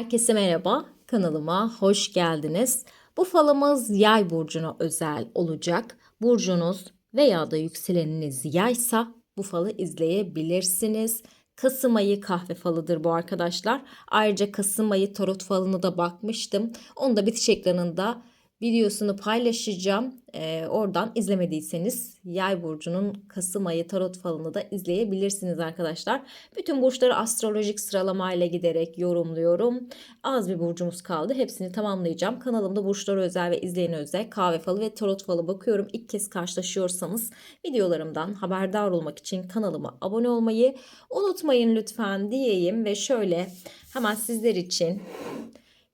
Herkese merhaba, kanalıma hoş geldiniz. Bu falımız yay burcuna özel olacak. Burcunuz veya da yükseleniniz yaysa bu falı izleyebilirsiniz. Kasım ayı kahve falıdır bu arkadaşlar. Ayrıca Kasım ayı tarot falına da bakmıştım. Onu da bitiş ekranında videosunu paylaşacağım. Ee, oradan izlemediyseniz Yay burcunun Kasım ayı tarot falını da izleyebilirsiniz arkadaşlar. Bütün burçları astrolojik sıralamayla giderek yorumluyorum. Az bir burcumuz kaldı. Hepsini tamamlayacağım. Kanalımda burçlara özel ve izleyene özel kahve falı ve tarot falı bakıyorum. İlk kez karşılaşıyorsanız videolarımdan haberdar olmak için kanalıma abone olmayı unutmayın lütfen diyeyim ve şöyle hemen sizler için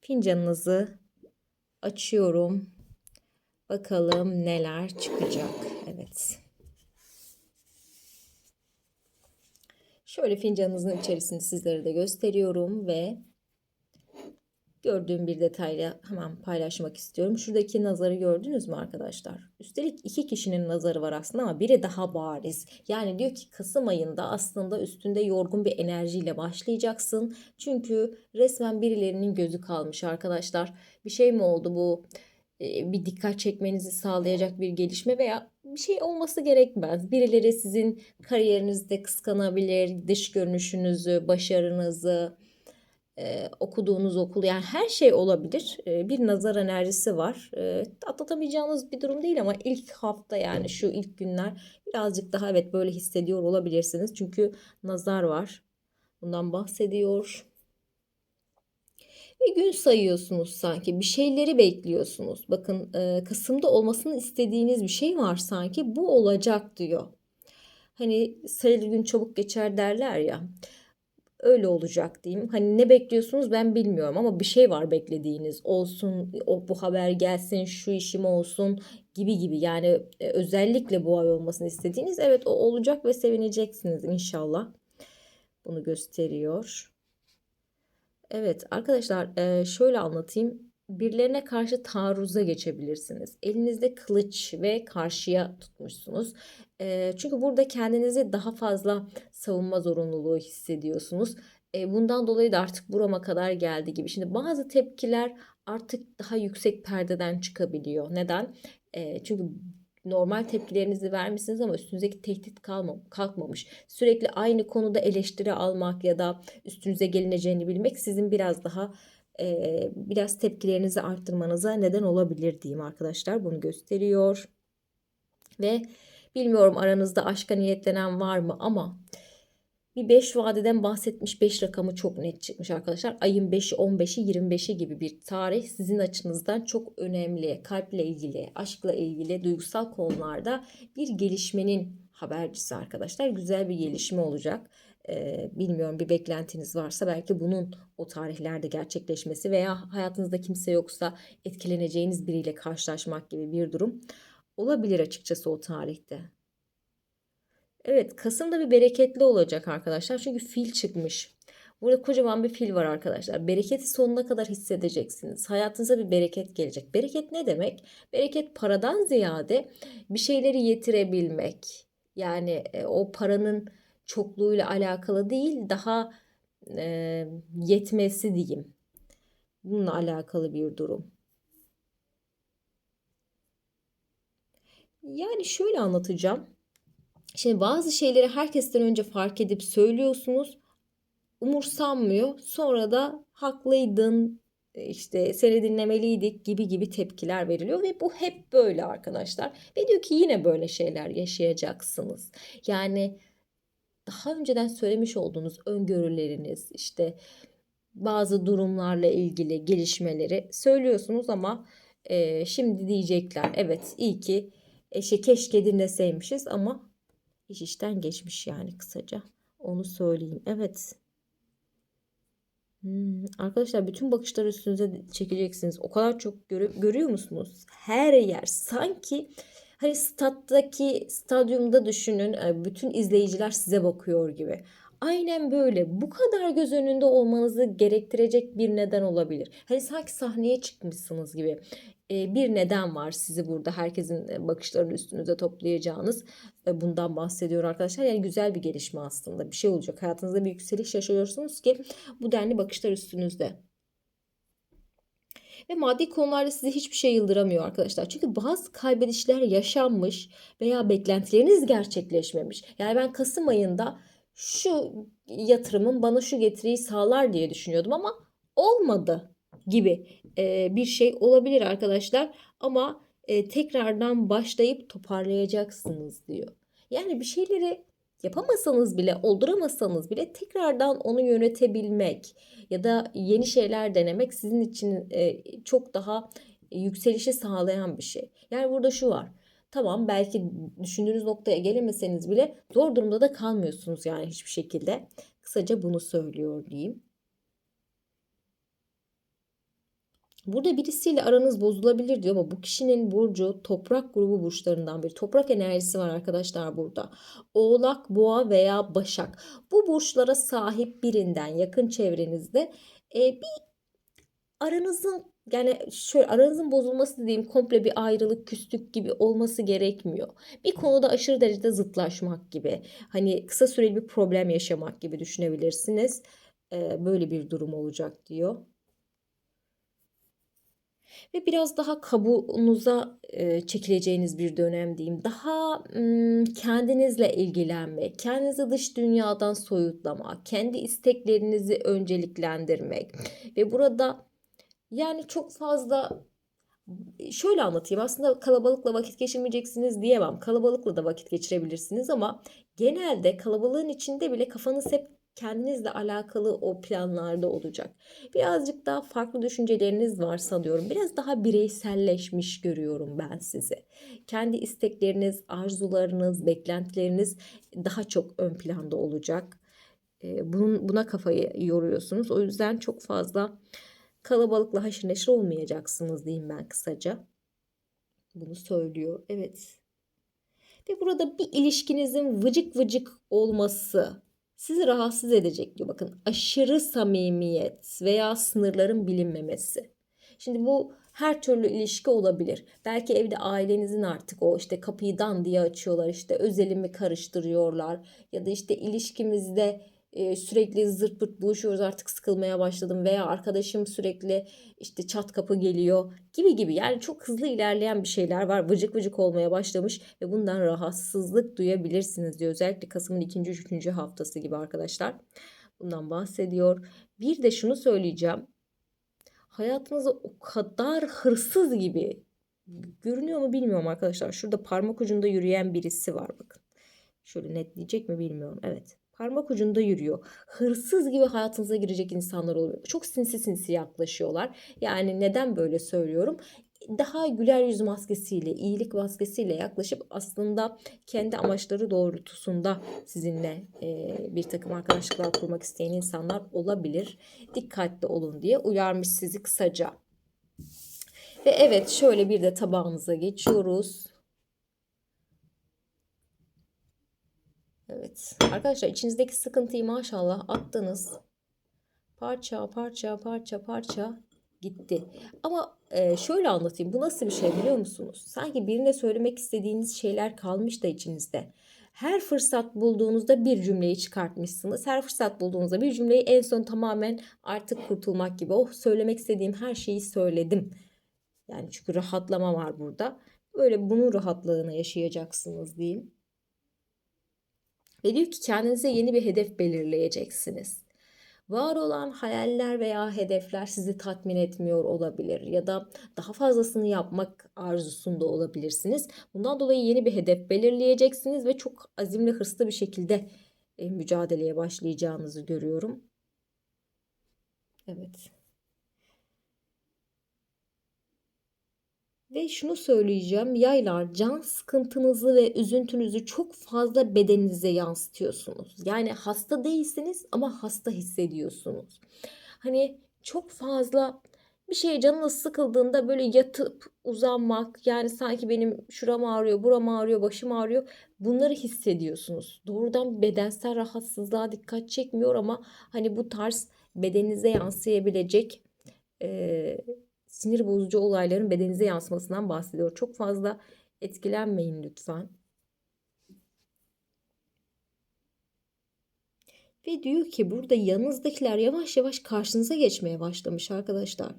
fincanınızı açıyorum. Bakalım neler çıkacak. Evet. Şöyle fincanınızın içerisini sizlere de gösteriyorum ve gördüğüm bir detayla hemen paylaşmak istiyorum. Şuradaki nazarı gördünüz mü arkadaşlar? Üstelik iki kişinin nazarı var aslında ama biri daha bariz. Yani diyor ki Kasım ayında aslında üstünde yorgun bir enerjiyle başlayacaksın. Çünkü resmen birilerinin gözü kalmış arkadaşlar. Bir şey mi oldu bu? Ee, bir dikkat çekmenizi sağlayacak bir gelişme veya bir şey olması gerekmez. Birileri sizin kariyerinizde kıskanabilir, dış görünüşünüzü, başarınızı, e, okuduğunuz okul yani her şey olabilir. E, bir nazar enerjisi var. E, atlatamayacağınız bir durum değil ama ilk hafta yani şu ilk günler birazcık daha evet böyle hissediyor olabilirsiniz. Çünkü nazar var. Bundan bahsediyor. Bir gün sayıyorsunuz sanki. Bir şeyleri bekliyorsunuz. Bakın e, Kasım'da olmasını istediğiniz bir şey var sanki. Bu olacak diyor. Hani sayılı gün çabuk geçer derler ya öyle olacak diyeyim. Hani ne bekliyorsunuz ben bilmiyorum ama bir şey var beklediğiniz. Olsun o bu haber gelsin, şu işim olsun gibi gibi. Yani e, özellikle bu ay olmasını istediğiniz evet o olacak ve sevineceksiniz inşallah. Bunu gösteriyor. Evet arkadaşlar e, şöyle anlatayım. Birilerine karşı taarruza geçebilirsiniz. Elinizde kılıç ve karşıya tutmuşsunuz. E, çünkü burada kendinizi daha fazla savunma zorunluluğu hissediyorsunuz. E, bundan dolayı da artık burama kadar geldi gibi. Şimdi bazı tepkiler artık daha yüksek perdeden çıkabiliyor. Neden? çünkü normal tepkilerinizi vermişsiniz ama üstünüzdeki tehdit kalmam, kalkmamış. Sürekli aynı konuda eleştiri almak ya da üstünüze gelineceğini bilmek sizin biraz daha e, biraz tepkilerinizi arttırmanıza neden olabilir diyeyim arkadaşlar. Bunu gösteriyor. Ve bilmiyorum aranızda aşka niyetlenen var mı ama bir 5 vadeden bahsetmiş 5 rakamı çok net çıkmış arkadaşlar. Ayın 5'i, 15'i, 25'i gibi bir tarih sizin açınızdan çok önemli. Kalple ilgili, aşkla ilgili, duygusal konularda bir gelişmenin habercisi arkadaşlar. Güzel bir gelişme olacak. Ee, bilmiyorum bir beklentiniz varsa belki bunun o tarihlerde gerçekleşmesi veya hayatınızda kimse yoksa etkileneceğiniz biriyle karşılaşmak gibi bir durum olabilir açıkçası o tarihte. Evet Kasım'da bir bereketli olacak arkadaşlar. Çünkü fil çıkmış. Burada kocaman bir fil var arkadaşlar. Bereketi sonuna kadar hissedeceksiniz. Hayatınıza bir bereket gelecek. Bereket ne demek? Bereket paradan ziyade bir şeyleri yetirebilmek. Yani e, o paranın çokluğuyla alakalı değil, daha e, yetmesi diyeyim. Bununla alakalı bir durum. Yani şöyle anlatacağım. Şimdi bazı şeyleri herkesten önce fark edip söylüyorsunuz. Umursanmıyor. Sonra da haklıydın, işte seni dinlemeliydik gibi gibi tepkiler veriliyor ve bu hep böyle arkadaşlar. Ve diyor ki yine böyle şeyler yaşayacaksınız. Yani daha önceden söylemiş olduğunuz öngörüleriniz işte bazı durumlarla ilgili gelişmeleri söylüyorsunuz ama e, şimdi diyecekler evet iyi ki eşe keşke dinleseymişiz ama iş işten geçmiş yani kısaca. Onu söyleyeyim. Evet. Hmm, arkadaşlar bütün bakışları üstünüze çekeceksiniz. O kadar çok görü görüyor musunuz? Her yer sanki hani stattaki stadyumda düşünün e, bütün izleyiciler size bakıyor gibi. Aynen böyle. Bu kadar göz önünde olmanızı gerektirecek bir neden olabilir. Hani sanki sahneye çıkmışsınız gibi bir neden var sizi burada herkesin bakışlarını üstünüze toplayacağınız. Bundan bahsediyor arkadaşlar. Yani güzel bir gelişme aslında. Bir şey olacak. Hayatınızda bir yükseliş yaşıyorsunuz ki bu denli bakışlar üstünüzde. Ve maddi konularda sizi hiçbir şey yıldıramıyor arkadaşlar. Çünkü bazı kaybedişler yaşanmış veya beklentileriniz gerçekleşmemiş. Yani ben Kasım ayında şu yatırımın bana şu getiriyi sağlar diye düşünüyordum ama olmadı gibi e, bir şey olabilir arkadaşlar. Ama e, tekrardan başlayıp toparlayacaksınız diyor. Yani bir şeyleri yapamasanız bile, olduramasanız bile tekrardan onu yönetebilmek ya da yeni şeyler denemek sizin için e, çok daha yükselişi sağlayan bir şey. Yani burada şu var. Tamam belki düşündüğünüz noktaya gelemeseniz bile zor durumda da kalmıyorsunuz yani hiçbir şekilde. Kısaca bunu söylüyor diyeyim. Burada birisiyle aranız bozulabilir diyor ama bu kişinin burcu toprak grubu burçlarından biri. Toprak enerjisi var arkadaşlar burada. Oğlak, boğa veya başak. Bu burçlara sahip birinden yakın çevrenizde e, bir aranızın yani şöyle aranızın bozulması dediğim komple bir ayrılık, küslük gibi olması gerekmiyor. Bir konuda aşırı derecede zıtlaşmak gibi. Hani kısa süreli bir problem yaşamak gibi düşünebilirsiniz. Ee, böyle bir durum olacak diyor. Ve biraz daha kabuğunuza e, çekileceğiniz bir dönem diyeyim. Daha m, kendinizle ilgilenmek, kendinizi dış dünyadan soyutlamak, kendi isteklerinizi önceliklendirmek ve burada yani çok fazla şöyle anlatayım. Aslında kalabalıkla vakit geçirmeyeceksiniz diyemem. Kalabalıkla da vakit geçirebilirsiniz ama genelde kalabalığın içinde bile kafanız hep kendinizle alakalı o planlarda olacak. Birazcık daha farklı düşünceleriniz var sanıyorum. Biraz daha bireyselleşmiş görüyorum ben sizi. Kendi istekleriniz, arzularınız, beklentileriniz daha çok ön planda olacak. Bunun, buna kafayı yoruyorsunuz. O yüzden çok fazla kalabalıkla haşır neşir olmayacaksınız diyeyim ben kısaca. Bunu söylüyor. Evet. Ve burada bir ilişkinizin vıcık vıcık olması sizi rahatsız edecek diyor. Bakın aşırı samimiyet veya sınırların bilinmemesi. Şimdi bu her türlü ilişki olabilir. Belki evde ailenizin artık o işte kapıyı dan diye açıyorlar işte özelimi karıştırıyorlar ya da işte ilişkimizde e, sürekli zırt pırt buluşuyoruz artık sıkılmaya başladım veya arkadaşım sürekli işte çat kapı geliyor gibi gibi. Yani çok hızlı ilerleyen bir şeyler var. Vıcık vıcık olmaya başlamış ve bundan rahatsızlık duyabilirsiniz diyor. Özellikle Kasım'ın ikinci üçüncü haftası gibi arkadaşlar. Bundan bahsediyor. Bir de şunu söyleyeceğim. Hayatınızda o kadar hırsız gibi görünüyor mu bilmiyorum arkadaşlar. Şurada parmak ucunda yürüyen birisi var bakın. Şöyle netleyecek mi bilmiyorum. Evet parmak ucunda yürüyor. Hırsız gibi hayatınıza girecek insanlar oluyor. Çok sinsi sinsi yaklaşıyorlar. Yani neden böyle söylüyorum? Daha güler yüz maskesiyle, iyilik maskesiyle yaklaşıp aslında kendi amaçları doğrultusunda sizinle e, bir takım arkadaşlıklar kurmak isteyen insanlar olabilir. Dikkatli olun diye uyarmış sizi kısaca. Ve evet şöyle bir de tabağımıza geçiyoruz. Evet. Arkadaşlar içinizdeki sıkıntıyı maşallah attınız. Parça parça parça parça gitti. Ama e, şöyle anlatayım. Bu nasıl bir şey biliyor musunuz? Sanki birine söylemek istediğiniz şeyler kalmış da içinizde. Her fırsat bulduğunuzda bir cümleyi çıkartmışsınız. Her fırsat bulduğunuzda bir cümleyi en son tamamen artık kurtulmak gibi. Oh söylemek istediğim her şeyi söyledim. Yani çünkü rahatlama var burada. Böyle bunun rahatlığını yaşayacaksınız diyeyim. Ve diyor ki kendinize yeni bir hedef belirleyeceksiniz. Var olan hayaller veya hedefler sizi tatmin etmiyor olabilir ya da daha fazlasını yapmak arzusunda olabilirsiniz. Bundan dolayı yeni bir hedef belirleyeceksiniz ve çok azimli, hırslı bir şekilde e, mücadeleye başlayacağınızı görüyorum. Evet. Ve şunu söyleyeceğim. Yaylar can sıkıntınızı ve üzüntünüzü çok fazla bedeninize yansıtıyorsunuz. Yani hasta değilsiniz ama hasta hissediyorsunuz. Hani çok fazla bir şeye canınız sıkıldığında böyle yatıp uzanmak yani sanki benim şuram ağrıyor, buram ağrıyor, başım ağrıyor bunları hissediyorsunuz. Doğrudan bedensel rahatsızlığa dikkat çekmiyor ama hani bu tarz bedeninize yansıyabilecek e, sinir bozucu olayların bedeninize yansımasından bahsediyor. Çok fazla etkilenmeyin lütfen. Ve diyor ki burada yanınızdakiler yavaş yavaş karşınıza geçmeye başlamış arkadaşlar.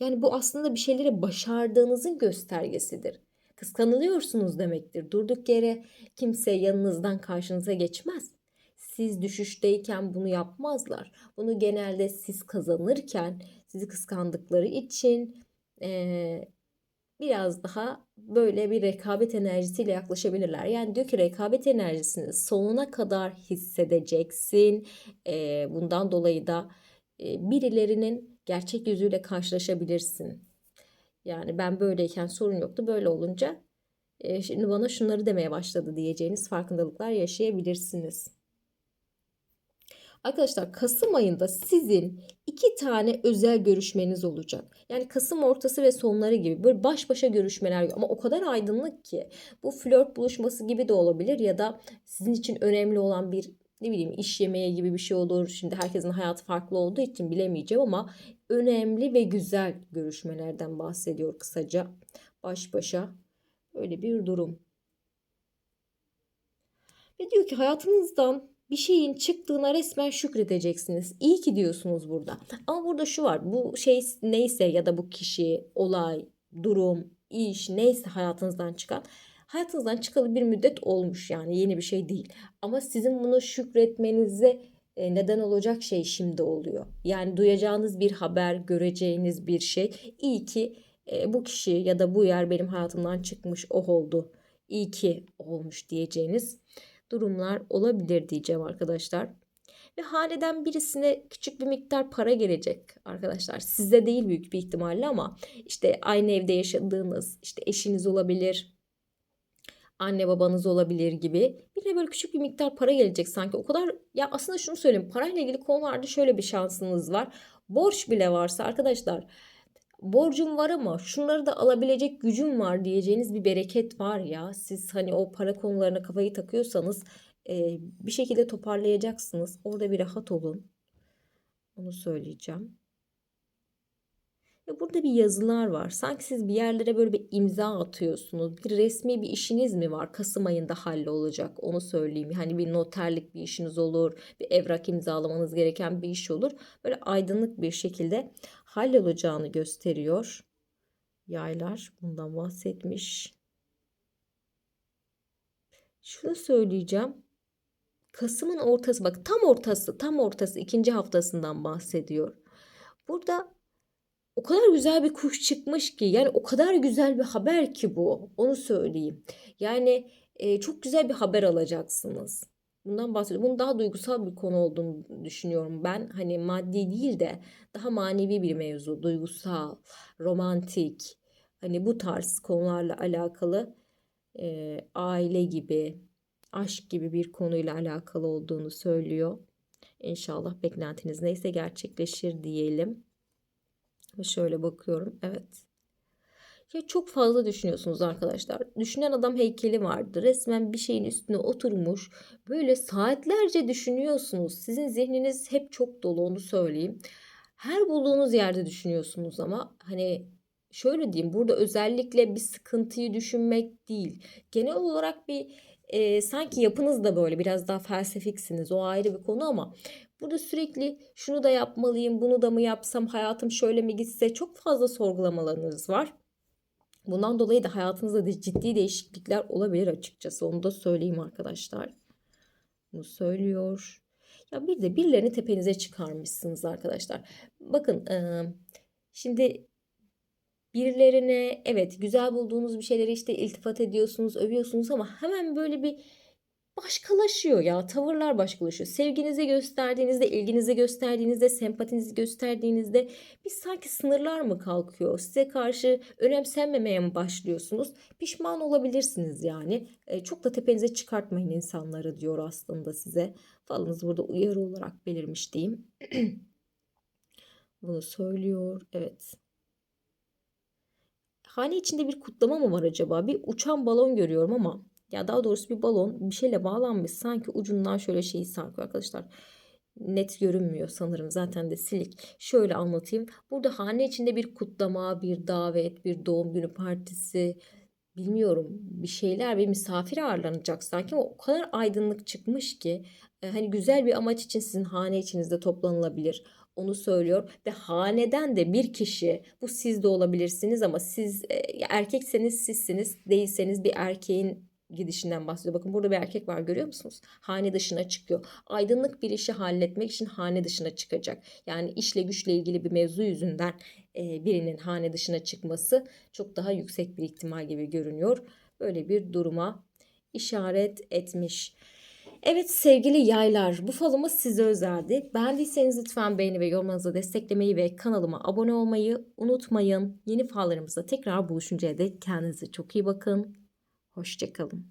Yani bu aslında bir şeyleri başardığınızın göstergesidir. Kıskanılıyorsunuz demektir. Durduk yere kimse yanınızdan karşınıza geçmez. Siz düşüşteyken bunu yapmazlar. Bunu genelde siz kazanırken sizi kıskandıkları için eee, biraz daha böyle bir rekabet enerjisiyle yaklaşabilirler. Yani diyor ki rekabet enerjisini sonuna kadar hissedeceksin. Eee, bundan dolayı da e, birilerinin gerçek yüzüyle karşılaşabilirsin. Yani ben böyleyken sorun yoktu. Böyle olunca e, şimdi bana şunları demeye başladı diyeceğiniz farkındalıklar yaşayabilirsiniz. Arkadaşlar Kasım ayında sizin iki tane özel görüşmeniz olacak. Yani Kasım ortası ve sonları gibi böyle baş başa görüşmeler ama o kadar aydınlık ki bu flört buluşması gibi de olabilir ya da sizin için önemli olan bir ne bileyim iş yemeği gibi bir şey olur. Şimdi herkesin hayatı farklı olduğu için bilemeyeceğim ama önemli ve güzel görüşmelerden bahsediyor kısaca. Baş başa öyle bir durum. Ve diyor ki hayatınızdan bir şeyin çıktığına resmen şükredeceksiniz. İyi ki diyorsunuz burada. Ama burada şu var. Bu şey neyse ya da bu kişi, olay, durum, iş neyse hayatınızdan çıkan hayatınızdan çıkalı bir müddet olmuş yani yeni bir şey değil. Ama sizin bunu şükretmenize e, neden olacak şey şimdi oluyor. Yani duyacağınız bir haber, göreceğiniz bir şey. İyi ki e, bu kişi ya da bu yer benim hayatımdan çıkmış, oh oldu. İyi ki olmuş diyeceğiniz durumlar olabilir diyeceğim arkadaşlar. Ve haneden birisine küçük bir miktar para gelecek arkadaşlar. Size değil büyük bir ihtimalle ama işte aynı evde yaşadığınız işte eşiniz olabilir, anne babanız olabilir gibi. Birine böyle küçük bir miktar para gelecek sanki. O kadar ya aslında şunu söyleyeyim. Parayla ilgili konularda şöyle bir şansınız var. Borç bile varsa arkadaşlar borcum var ama şunları da alabilecek gücüm var diyeceğiniz bir bereket var ya. Siz hani o para konularına kafayı takıyorsanız e, bir şekilde toparlayacaksınız. Orada bir rahat olun. Onu söyleyeceğim. Ve burada bir yazılar var. Sanki siz bir yerlere böyle bir imza atıyorsunuz. Bir resmi bir işiniz mi var? Kasım ayında hallolacak. Onu söyleyeyim. Hani bir noterlik bir işiniz olur. Bir evrak imzalamanız gereken bir iş olur. Böyle aydınlık bir şekilde hallolacağını gösteriyor. Yaylar bundan bahsetmiş. Şunu söyleyeceğim. Kasım'ın ortası bak tam ortası tam ortası ikinci haftasından bahsediyor. Burada o kadar güzel bir kuş çıkmış ki yani o kadar güzel bir haber ki bu onu söyleyeyim. Yani e, çok güzel bir haber alacaksınız. Bundan bahsediyorum. Bunun daha duygusal bir konu olduğunu düşünüyorum ben. Hani maddi değil de daha manevi bir mevzu. Duygusal, romantik. Hani bu tarz konularla alakalı e, aile gibi, aşk gibi bir konuyla alakalı olduğunu söylüyor. İnşallah beklentiniz neyse gerçekleşir diyelim. Şöyle bakıyorum. Evet. Ya çok fazla düşünüyorsunuz arkadaşlar. Düşünen adam heykeli vardı. Resmen bir şeyin üstüne oturmuş. Böyle saatlerce düşünüyorsunuz. Sizin zihniniz hep çok dolu onu söyleyeyim. Her bulduğunuz yerde düşünüyorsunuz ama hani şöyle diyeyim burada özellikle bir sıkıntıyı düşünmek değil. Genel olarak bir e, sanki yapınız da böyle biraz daha felsefiksiniz. O ayrı bir konu ama Burada sürekli şunu da yapmalıyım, bunu da mı yapsam, hayatım şöyle mi gitse çok fazla sorgulamalarınız var. Bundan dolayı da hayatınızda da ciddi değişiklikler olabilir açıkçası. Onu da söyleyeyim arkadaşlar. Bunu söylüyor. Ya bir de birilerini tepenize çıkarmışsınız arkadaşlar. Bakın şimdi birilerine evet güzel bulduğunuz bir şeyleri işte iltifat ediyorsunuz, övüyorsunuz ama hemen böyle bir başkalaşıyor ya. Tavırlar başkalaşıyor. Sevginizi gösterdiğinizde, ilginizi gösterdiğinizde, sempatinizi gösterdiğinizde bir sanki sınırlar mı kalkıyor? Size karşı önemsenmemeye mi başlıyorsunuz? Pişman olabilirsiniz yani. E, çok da tepenize çıkartmayın insanları diyor aslında size. Falınız burada uyarı olarak belirmiş diyeyim. Bunu söylüyor. Evet. Hane içinde bir kutlama mı var acaba? Bir uçan balon görüyorum ama ya daha doğrusu bir balon bir şeyle bağlanmış sanki ucundan şöyle şeyi sarkıyor arkadaşlar. Net görünmüyor sanırım zaten de silik. Şöyle anlatayım. Burada hane içinde bir kutlama, bir davet, bir doğum günü partisi, bilmiyorum bir şeyler bir misafir ağırlanacak sanki o kadar aydınlık çıkmış ki e, hani güzel bir amaç için sizin hane içinizde toplanılabilir. Onu söylüyor ve haneden de bir kişi bu siz de olabilirsiniz ama siz e, erkekseniz sizsiniz değilseniz bir erkeğin gidişinden bahsediyor. Bakın burada bir erkek var görüyor musunuz? Hane dışına çıkıyor. Aydınlık bir işi halletmek için hane dışına çıkacak. Yani işle güçle ilgili bir mevzu yüzünden e, birinin hane dışına çıkması çok daha yüksek bir ihtimal gibi görünüyor. Böyle bir duruma işaret etmiş. Evet sevgili yaylar bu falımız size özeldi. Beğendiyseniz lütfen beğeni ve yorumlarınızı desteklemeyi ve kanalıma abone olmayı unutmayın. Yeni fallarımızda tekrar buluşuncaya dek kendinize çok iyi bakın. Hoşçakalın.